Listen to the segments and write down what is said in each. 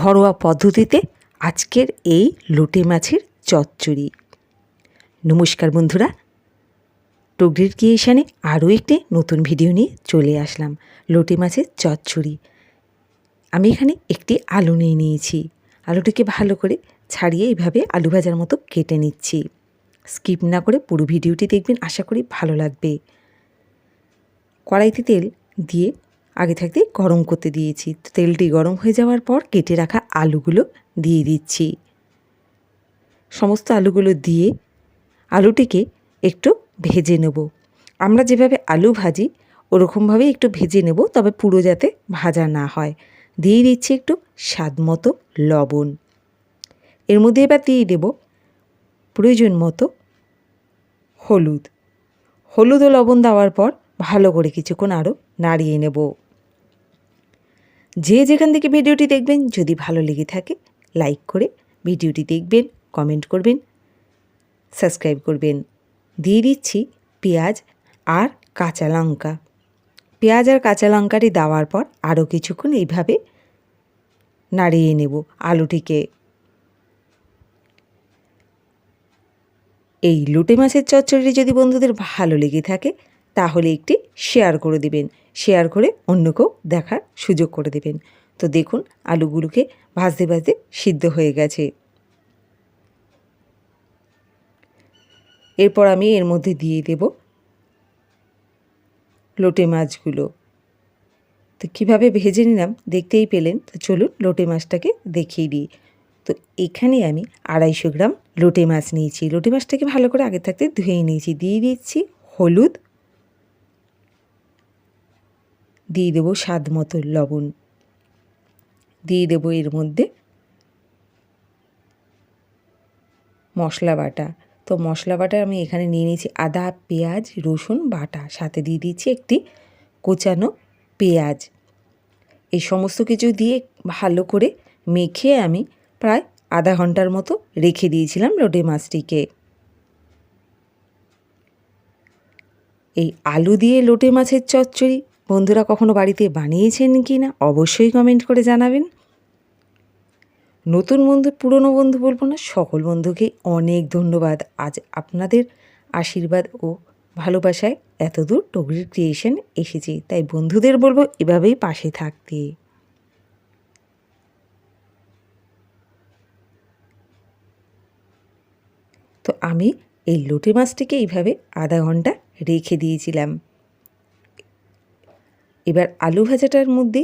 ঘরোয়া পদ্ধতিতে আজকের এই লোটে মাছের চচ্চড়ি। নমস্কার বন্ধুরা। টুগরির ক্রিয়েশনে আরও একটি নতুন ভিডিও নিয়ে চলে আসলাম, লোটে মাছের চচ্চড়ি। আমি এখানে একটি আলু নিয়ে নিয়েছি। আলুটিকে ভালো করে ছাড়িয়ে এইভাবে আলু ভাজার মতো কেটে নিচ্ছি। স্কিপ না করে পুরো ভিডিওটি দেখবেন, আশা করি ভালো লাগবে। কড়াইতে তেল দিয়ে আগে থাকতে গরম করতে দিয়েছি। তেলটি গরম হয়ে যাওয়ার পর কেটে রাখা আলুগুলো দিয়ে দিচ্ছি। সমস্ত আলুগুলো দিয়ে আলুটিকে একটু ভেজে নেব। আমরা যেভাবে আলু ভাজি ওরকমভাবে একটু ভেজে নেব, তবে পুরো যাতে ভাজা না হয়। দিয়ে দিচ্ছি একটু স্বাদ মতো লবণ। এর মধ্যে এবার দিয়ে দেব প্রয়োজন মতো হলুদ। হলুদ ও লবণ দেওয়ার পর ভালো করে কিছুক্ষণ আরও নাড়িয়ে নেব। যে যেখান থেকে ভিডিওটি দেখবেন, যদি ভালো লেগে থাকে, লাইক করে ভিডিওটি দেখবেন, কমেন্ট করবেন, সাবস্ক্রাইব করবেন। দিয়ে দিচ্ছি পেঁয়াজ আর কাঁচা লঙ্কা। পেঁয়াজ আর কাঁচা লঙ্কাটি দেওয়ার পর আরও কিছুক্ষণ এইভাবে নাড়িয়ে নেব আলুটিকে। এই লুটে মাছের চচ্চড়ি যদি বন্ধুদের ভালো লেগে থাকে তাহলে একটি শেয়ার করে দিবেন। শেয়ার করে অন্যকেও দেখার সুযোগ করে দেবেন। তো দেখুন, আলুগুলোকে ভাজতে ভাজতে সিদ্ধ হয়ে গেছে। এরপর আমি এর মধ্যে দিয়ে দেব লোটে মাছগুলো। তো কীভাবে ভেজে নিলাম দেখতেই পেলেন? তো চলুন লোটে মাছটাকে দেখিয়ে দিই। তো এখানে আমি আড়াইশো গ্রাম লোটে মাছ নিয়েছি। লোটে মাছটাকে ভালো করে আগে থাকতে ধুয়ে নিয়েছি। দিয়ে দিচ্ছি হলুদ দিয়ে দেবো স্বাদ মতো লবণ। দিয়ে দেবো এর মধ্যে মশলা বাটা। তো মশলা বাটা আমি এখানে নিয়ে নিয়েছি আদা, পেঁয়াজ, রসুন, বাটা। সাথে দিয়ে দিচ্ছি একটি কোচানো পেঁয়াজ। এই সমস্ত কিছু দিয়ে ভালো করে মেখে আমি প্রায় আধা ঘণ্টার মতো রেখে দিয়েছিলাম লোটে মাছটিকে। এই আলু দিয়ে লোটে মাছের চচ্চড়ি বন্ধুরা কখনো বাড়িতে বানিয়েছেন কি না অবশ্যই কমেন্ট করে জানাবেন। নতুন বন্ধু, পুরনো বন্ধু বলব না, সকল বন্ধুকে অনেক ধন্যবাদ। আজ আপনাদের আশীর্বাদ ও ভালোবাসায় এতদূর টগরির ক্রিয়েশন এসেছি, তাই বন্ধুদের বলব এভাবেই পাশে থাকতে। তো আমি এই লোটে মাছটিকে এইভাবে আধা ঘণ্টা রেখে দিয়েছিলাম। এবার আলু ভাজাটার মধ্যে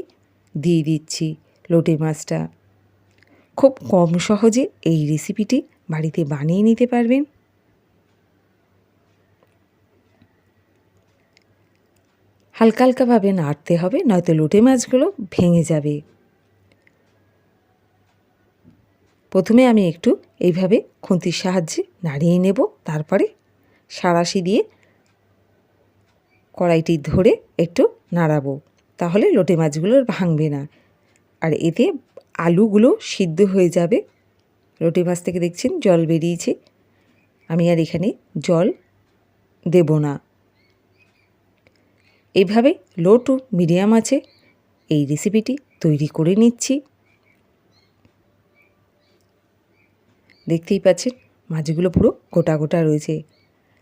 দিয়ে দিচ্ছি লোটে মাছটা। খুব কম সহজে এই রেসিপিটি বাড়িতে বানিয়ে নিতে পারবেন। হালকা হালকাভাবে নাড়তে হবে, নয়তো লোটে মাছগুলো ভেঙে যাবে। প্রথমে আমি একটু এইভাবে খুন্তির সাহায্যে নাড়িয়ে নেব, তারপরে সারাশি দিয়ে কড়াইটি ধরে একটু নাড়াবো। তাহলে লোটে মাছগুলো ভাঙবে না। আর এতে আলুগুলো সিদ্ধ হয়ে যাবে। লোটে মাছ থেকে দেখছেন জল বেরিয়েছে। আমি আর এখানে জল দেব না। এইভাবে লো টু মিডিয়াম আছে এই রেসিপিটি তৈরি করে নিচ্ছি। দেখতেই পাচ্ছেন মাছগুলো পুরো গোটা গোটা রয়েছে।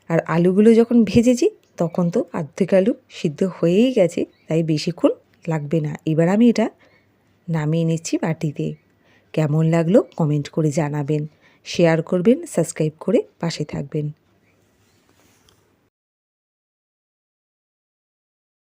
আর আলুগুলো যখন ভেজেছি তখন তো অর্ধেক আলু সিদ্ধ হয়েই গেছে, তাই বেশিক্ষণ লাগবে না। এবার আমি এটা নামিয়ে নিচ্ছি বাটিতে। কেমন লাগল কমেন্ট করে জানাবেন। শেয়ার করবেন, সাবস্ক্রাইব করে পাশে থাকবেন।